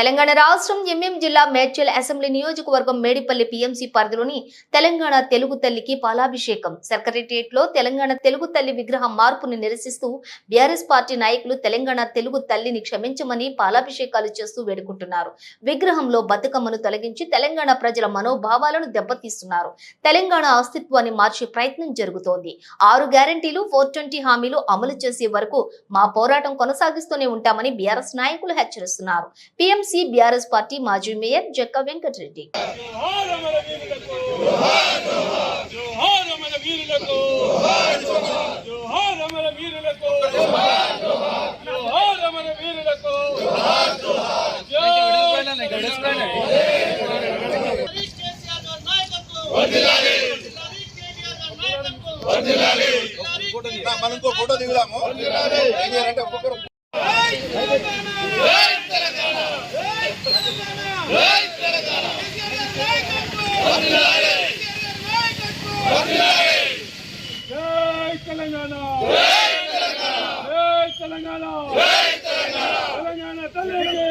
తెలంగాణ రాష్ట్రం ఎంఎం జిల్లా మేడ్చల్ అసెంబ్లీ నియోజకవర్గం మేడిపల్లి పీఎంసీ పరిధిలోని తెలంగాణ తెలుగు తల్లికి పాలాభిషేకం. సెక్రటేరియట్లో తెలంగాణ తెలుగు తల్లి విగ్రహం మార్పును నిరసిస్తూ బీఆర్ఎస్ పార్టీ నాయకులు తెలంగాణ తెలుగు తల్లిని క్షమించమని పాలాభిషేకాలు చేస్తూ వేడుకుంటున్నారు. విగ్రహంలో బతుకమ్మను తొలగించి తెలంగాణ ప్రజల మనోభావాలను దెబ్బతీస్తున్నారు. తెలంగాణ అస్తిత్వాన్ని మార్చే ప్రయత్నం జరుగుతోంది. ఆరు గ్యారంటీలు ఫోర్ ట్వంటీ హామీలు అమలు చేసే వరకు మా పోరాటం కొనసాగిస్తూనే ఉంటామని బీఆర్ఎస్ నాయకులు హెచ్చరిస్తున్నారు. పీఎంసీ सी एस पार्टी माजी मेयर जग्का वेंकट रेड्डी फ़ोटो दिखा फ़ोटो दिखा జై తెలంగాణ! జై తెలంగాణ! తెలంగాణ తల్లికి!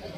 జై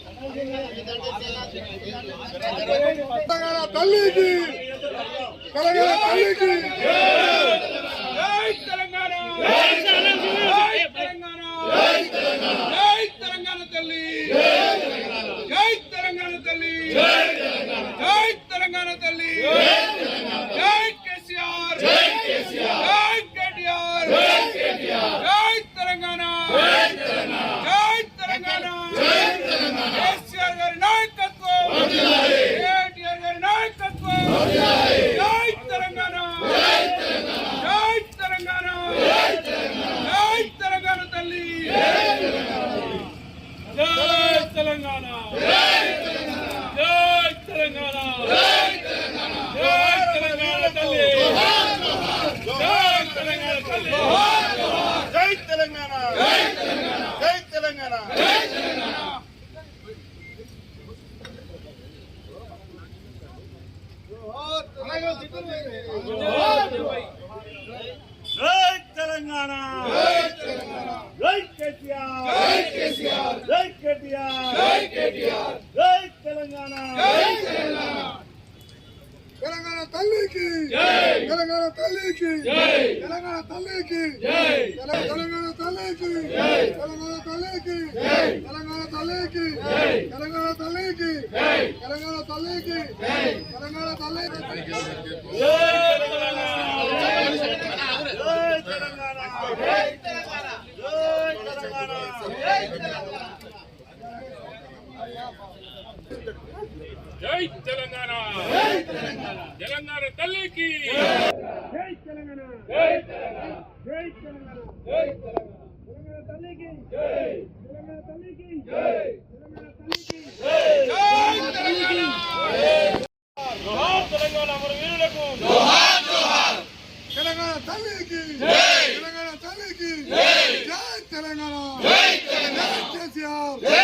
తెలంగాణ తల్లికి తెలంగాణ తల్లికి తెలంగాణ జై తెలంగాణ తల్లి. జై తెలంగాణ తల్లి జై తెలంగాణ తల్లి జై కేసీఆర్ జై కేసీఆర్ జై కేటీఆర్ జై కేటీఆర్ జై తెలంగాణ జై తెలంగాణ జై తెలంగాణ జై తెలంగాణ కేసీఆర్ గారి నాయకత్వం వర్ధిల్లాలి కేటీఆర్ గారి నాయకత్వం వర్ధిల్లాలి జై తెలంగాణ జై జై తెలంగాణ జై తెలంగాణ తల్లి జై తెలంగాణ జై తెలంగాణ జై తెలంగాణ తల్లి జై తెలంగాణ తల్లి జై తెలంగాణ. జై తెలంగాణ. జై తెలంగాణ. జై కేటీఆర్ జై కేటీఆర్ జై కేటీఆర్ జై తెలంగాణ జై తెలంగాణ తెలంగాణ తల్లికి. తెలంగాణ తల్లికి. తెలంగాణ తల్లికి. తెలంగాణ తల్లికి. తెలంగాణ తల్లికి. తెలంగాణ తల్లికి. తెలంగాణ తల్లికి. తెలంగాణ తల్లికి. తెలంగాణ తల్లికి తెలంగాణ. జై తెలంగాణ! తెలంగాణ తల్లికి! జై తెలంగాణ! జై తెలంగాణ జై తెలంగాణ! జై తెలంగాణ! తెలంగాణ తల్లికి! జై తెలంగాణ తల్లికి! జై తెలంగాణ తల్లికి జై తెలంగాణ జోహార్ తెలంగాణ అమర వీరులకు జోహార్ తెలంగాణ తల్లికి తెలంగాణ తల్లికి జై తెలంగాణ జై కేసీఆర్ జై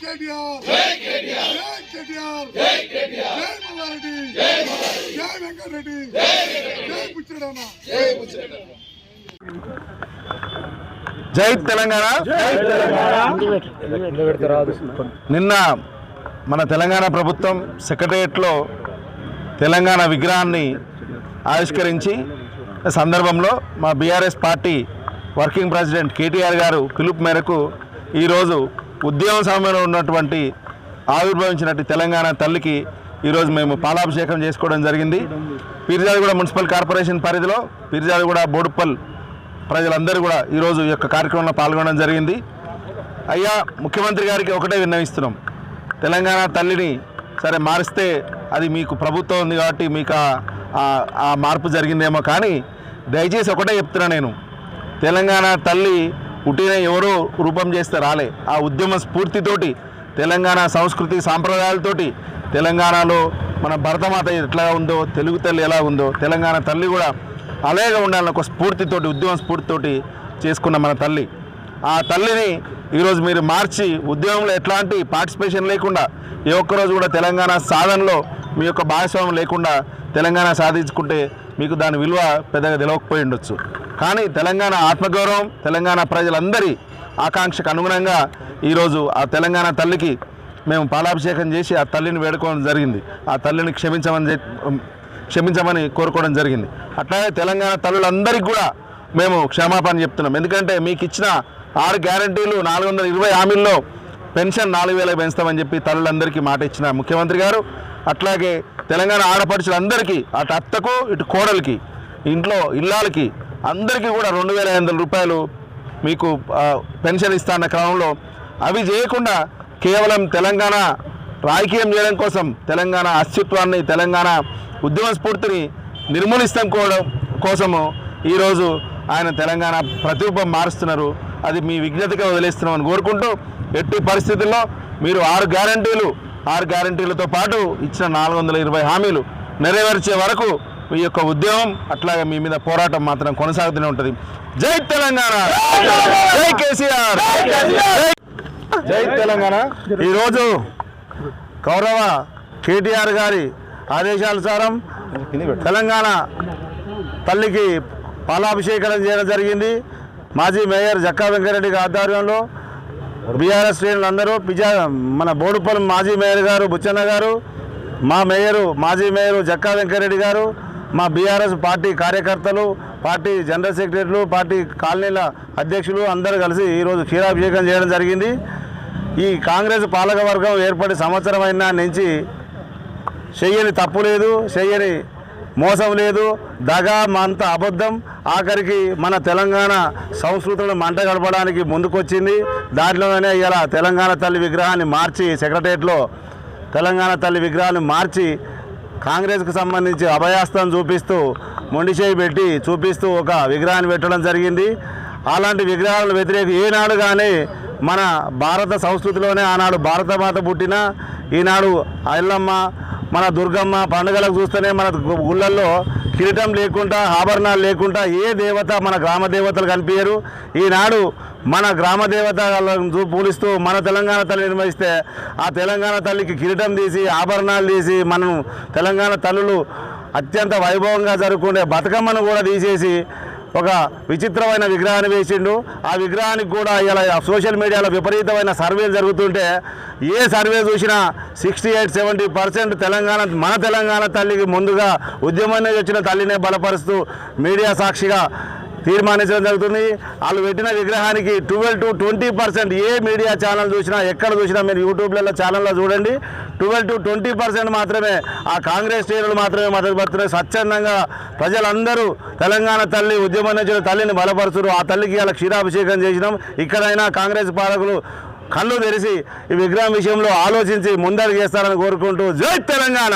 కేటీఆర్ జై కేటీఆర్ జై మల్లారెడ్డి జై వెంకటరెడ్డి జై బుచ్చిరెడ్డి జై జై తెలంగాణ. నిన్న మన తెలంగాణ ప్రభుత్వం సెక్రటరియట్లో తెలంగాణ విగ్రహాన్ని ఆవిష్కరించి సందర్భంలో మా BRS party working president KTR garu పిలుపు మేరకు ఈరోజు ఉద్యమ సమయంలో ఉన్నటువంటి ఆవిర్భవించినట్టు తెలంగాణ తల్లికి ఈరోజు మేము పాలాభిషేకం చేసుకోవడం జరిగింది. పీర్జాదిగూడ మున్సిపల్ కార్పొరేషన్ పరిధిలో పీర్జాదిగూడ బోడుప్పల్ ప్రజలందరూ కూడా ఈరోజు ఈ యొక్క కార్యక్రమంలో పాల్గొనడం జరిగింది. అయ్యా ముఖ్యమంత్రి గారికి ఒకటే విన్నవిస్తున్నాం. తెలంగాణ తల్లిని సరే మారిస్తే అది మీకు ప్రభుత్వం ఉంది కాబట్టి మీకు ఆ- ఆ మార్పు జరిగిందేమో కానీ దయచేసి ఒకటే చెప్తున్నా నేను. తెలంగాణ తల్లి పుట్టిన ఎవరో రూపం చేస్తే రాలే. ఆ ఉద్యమ స్ఫూర్తితోటి తెలంగాణ సంస్కృతి సాంప్రదాయాలతోటి తెలంగాణలో మన భరతమాత ఎట్లా ఉందో తెలుగు తల్లి ఎలా ఉందో తెలంగాణ తల్లి కూడా అలాగే ఉండాలని ఒక స్ఫూర్తితోటి ఉద్యమ స్ఫూర్తితోటి చేసుకున్న మన తల్లి. ఆ తల్లిని ఈరోజు మీరు మార్చి ఉద్యమంలో ఎట్లాంటి పార్టిసిపేషన్ లేకుండా ఏ ఒక్కరోజు కూడా తెలంగాణ సాధనలో మీ యొక్క భాగస్వామ్యం లేకుండా తెలంగాణ సాధించుకుంటే మీకు దాని విలువ పెద్దగా తెలియకపోయి ఉండొచ్చు. కానీ తెలంగాణ ఆత్మగౌరవం తెలంగాణ ప్రజలందరి ఆకాంక్షకు అనుగుణంగా ఈరోజు ఆ తెలంగాణ తల్లికి మేము పాలాభిషేకం చేసి ఆ తల్లిని వేడుకోవడం జరిగింది. ఆ తల్లిని క్షమించమని చెప్- క్షమించమని కోరుకోవడం జరిగింది. అట్లాగే తెలంగాణ తల్లులందరికీ కూడా మేము క్షమాపణ చెప్తున్నాం. ఎందుకంటే మీకు ఇచ్చిన ఆరు గ్యారంటీలు నాలుగు వందల ఇరవై హామీల్లో పెన్షన్ నాలుగు వేలకు పెంచుతామని చెప్పి తల్లులందరికీ మాట ఇచ్చిన ముఖ్యమంత్రి గారు. అట్లాగే తెలంగాణ ఆడపడుచులందరికీ అటు అత్తకు ఇటు కోడలికి ఇంట్లో ఇల్లాలకి అందరికీ కూడా రెండు వేల ఐదు వందల రూపాయలు మీకు పెన్షన్ ఇస్తా అన్న క్రమంలో అవి చేయకుండా కేవలం తెలంగాణ రాజకీయం చేయడం కోసం తెలంగాణ అస్తిత్వాన్ని తెలంగాణ ఉద్యమ స్ఫూర్తిని నిర్మూలిస్తాం కోవడం కోసము ఈరోజు ఆయన తెలంగాణ ప్రతిరూపం మారుస్తున్నారు. అది మీ విజ్ఞతగా వదిలేస్తున్నామని కోరుకుంటూ ఎట్టి పరిస్థితుల్లో మీరు ఆరు గ్యారంటీలు ఆరు గ్యారంటీలతో పాటు ఇచ్చిన నాలుగు వందల ఇరవై హామీలు నెరవేర్చే వరకు మీ యొక్క ఉద్యమం అట్లాగే మీ మీద పోరాటం మాత్రం కొనసాగుతూనే ఉంటుంది. జై తెలంగాణ! జై కేసీఆర్! జై- తెలంగాణ. ఈరోజు గౌరవ కేటీఆర్ గారి ఆదేశానుసారం తెలంగాణ తల్లికి పాలాభిషేకం చేయడం జరిగింది. మాజీ మేయర్ జక్కా వెంకరెడ్డి గారి ఆధ్వర్యంలో బీఆర్ఎస్ శ్రేణులందరూ పిజా మన బోడుపల్లి మాజీ మేయర్ గారు బుచ్చన్న గారు మా మేయరు మాజీ మేయరు జక్కా వెంకరెడ్డి గారు మా బీఆర్ఎస్ పార్టీ కార్యకర్తలు పార్టీ జనరల్ సెక్రటరీలు పార్టీ కాలనీల అధ్యక్షులు అందరూ కలిసి ఈరోజు క్షీరాభిషేకం చేయడం జరిగింది. ఈ కాంగ్రెస్ పాలక వర్గం ఏర్పడి సంవత్సరం అయినా నుంచి చెయ్యని తప్పు లేదు చెయ్యని మోసం లేదు. దగా మంత అబద్ధం ఆఖరికి మన తెలంగాణ సంస్కృతులను మంట గడపడానికి ముందుకొచ్చింది. దాంట్లోనే ఇలా తెలంగాణ తల్లి విగ్రహాన్ని మార్చి సెక్రటరియట్లో తెలంగాణ తల్లి విగ్రహాన్ని మార్చి కాంగ్రెస్కు సంబంధించి అభయాస్తం చూపిస్తూ మొండిచేయి పెట్టి చూపిస్తూ ఒక విగ్రహాన్ని పెట్టడం జరిగింది. అలాంటి విగ్రహాలను వ్యతిరేక ఏనాడు కానీ మన భారత సంస్కృతిలోనే ఆనాడు భారతమాత పుట్టిన ఈనాడు అల్లమ్మ మన దుర్గమ్మ పండుగలకు చూస్తేనే మన గుళ్ళల్లో కిరీటం లేకుండా ఆభరణాలు లేకుండా ఏ దేవత మన గ్రామ దేవతలు కనిపించరు. ఈనాడు మన గ్రామ దేవతలను పోలిస్తూ మన తెలంగాణ తల్లి నిర్వహిస్తే ఆ తెలంగాణ తల్లికి కిరీటం తీసి ఆభరణాలు తీసి మనం తెలంగాణ తల్లులు అత్యంత వైభవంగా జరుపుకునే బతుకమ్మను కూడా తీసేసి ఒక విచిత్రమైన విగ్రహాన్ని వేసిండు. ఆ విగ్రహానికి కూడా ఇలా సోషల్ మీడియాలో విపరీతమైన సర్వేలు జరుగుతుంటే ఏ సర్వే చూసినా sixty eight seventy percent Telangana మన తెలంగాణ తల్లికి ముందుగా ఉద్యమాన్ని వచ్చిన తల్లినే బలపరుస్తూ మీడియా సాక్షిగా తీర్మానించడం జరుగుతుంది. వాళ్ళు పెట్టిన విగ్రహానికి ట్వెల్వ్ టు ట్వంటీ పర్సెంట్ ఏ మీడియా ఛానల్ చూసినా ఎక్కడ చూసినా మీరు యూట్యూబ్లలో ఛానల్లో చూడండి. ట్వెల్వ్ టు ట్వంటీ పర్సెంట్ మాత్రమే ఆ కాంగ్రెస్ శ్రేణులు మాత్రమే మద్దతు పడుతున్నాయి. స్వచ్ఛందంగా ప్రజలందరూ తెలంగాణ తల్లి ఉద్యమం నుంచి తల్లిని బలపరుచురు ఆ తల్లికి ఇలా క్షీరాభిషేకం చేసినాం. ఇక్కడైనా కాంగ్రెస్ పాలకులు కళ్ళు తెరిచి ఈ విగ్రహం విషయంలో ఆలోచించి ముందడుగు చేస్తారని కోరుకుంటూ జై తెలంగాణ!